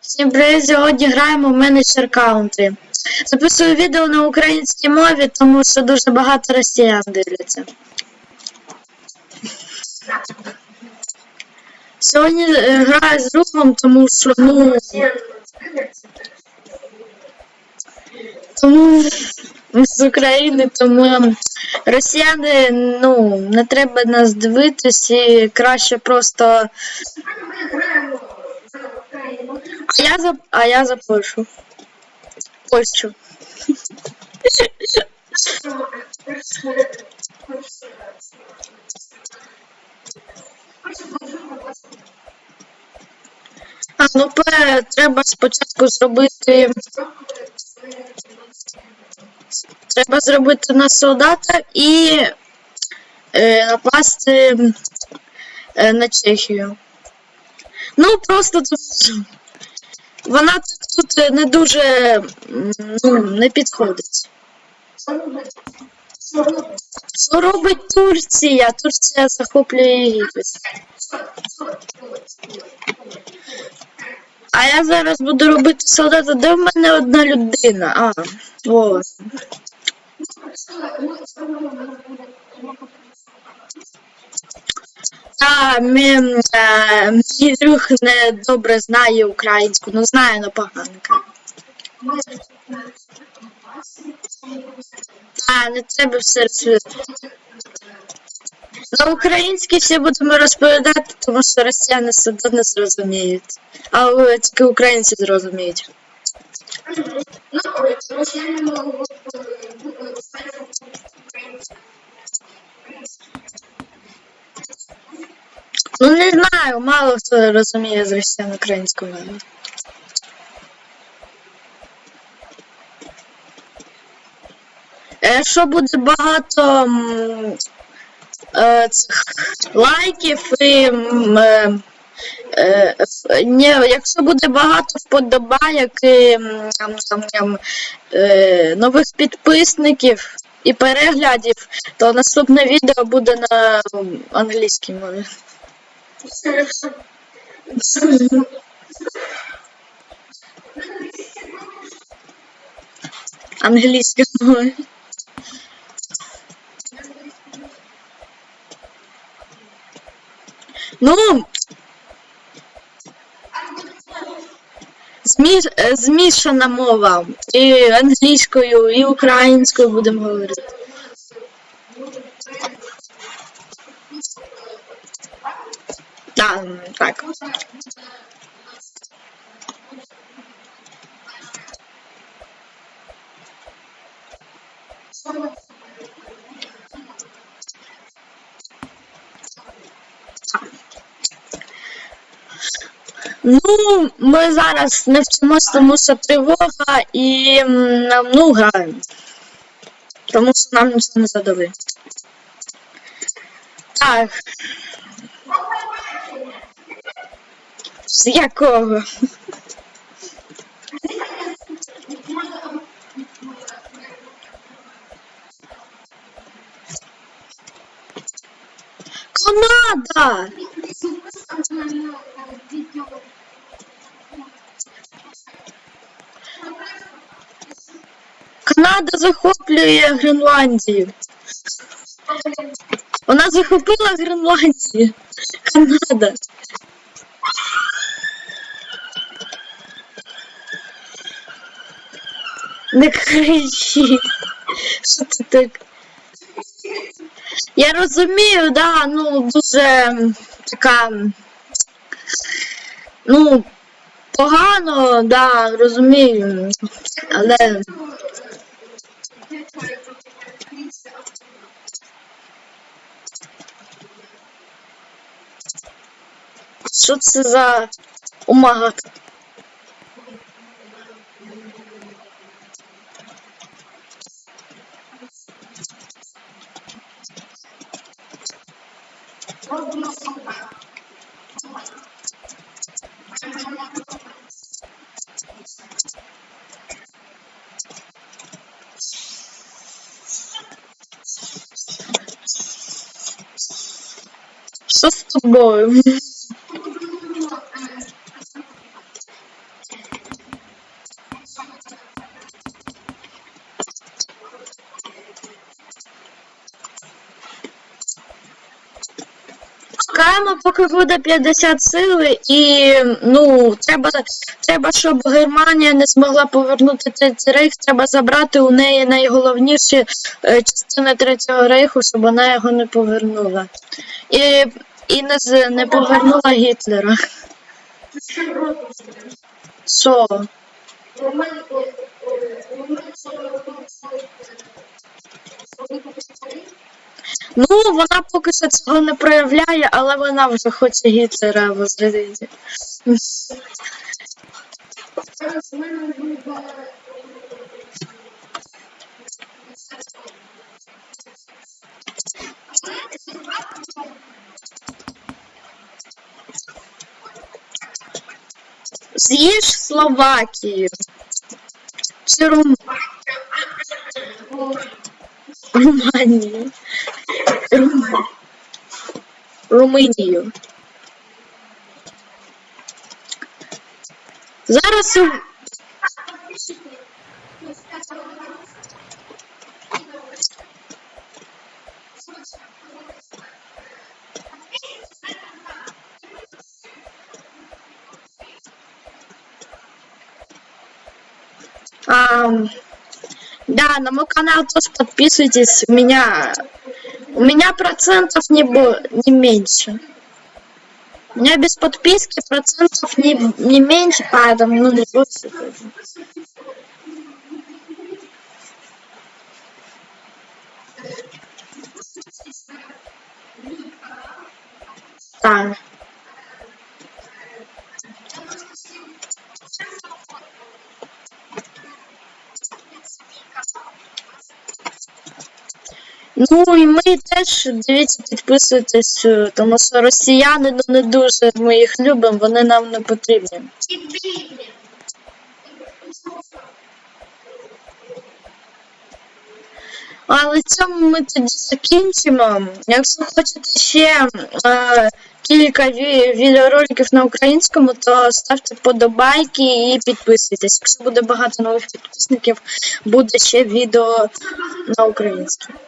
Всім привіт, сьогодні граємо в Manager Country. Записую відео на українській мові, тому що дуже багато росіян дивляться. Сьогодні е, граю з другом, тому що ну. Тому з України, тому росіяни, ну, не треба нас дивитись і краще просто. А я за а я за Польщу. Польщу. А ну пе, треба спочатку зробити. Треба зробити на солдата і е, напасти е, на Чехію. Ну, просто тому вона тут не дуже ну, не підходить. Що робить Турція? Турція захоплює Єгипет. А я зараз буду робити солдата, де в мене одна людина. А, о. Та, мій, е, мій друг не добре знає українську, ну знає, но поганка. Та, не треба все розповідати. На українській всі будемо розповідати, тому що росіяни все не зрозуміють. А тільки українці зрозуміють. Ну, росіяни можуть Ну не знаю, мало хто розуміє з росіян українську мову. Якщо буде багато е, цих лайків і е, е, ні, якщо буде багато вподобайок і там, там, там, е, нових підписників і переглядів, то наступне відео буде на англійській мові. Англійська мова. Ну, зміш, змішана мова. І англійською, і українською будемо говорити. Так, так. Ну, ми зараз не вчимося, тому що тривога і м, ну, граємо. Тому що нам нічого не задали. Так. З якого? Канада! Канада захоплює Гренландію. Вона захопила Гренландію. Канада. Не кричи. Що ти так? Я розумію, да, ну дуже така. Ну, погано, да, розумію. Але. Що це за умага? Що з тобою? Почекаємо, поки буде 50 сили, і ну, треба, треба, щоб Германія не змогла повернути третій рейх, треба забрати у неї найголовніші е, частини третього рейху, щоб вона його не повернула. І, і не, не повернула Гітлера. Що? Роман, Ну, вона поки що цього не проявляє, але вона вже хоче Гітлера возродити. З'їж Словакію. Чи Рум... Руманію. Рум... Румунію. Зараз А, да, на мой канал тоже подписывайтесь. Меня, у меня процентов не, бо- не меньше. У меня без подписки процентов не, не меньше, поэтому ну, не тоже. Так. Ну і ми теж дивіться, підписуйтесь, е, тому що росіяни ну, не дуже ми їх любимо, вони нам не потрібні. Але цьому ми тоді закінчимо. Якщо хочете ще е, кілька ві- відеороликів на українському, то ставте подобайки і підписуйтесь. Якщо буде багато нових підписників, буде ще відео на українському.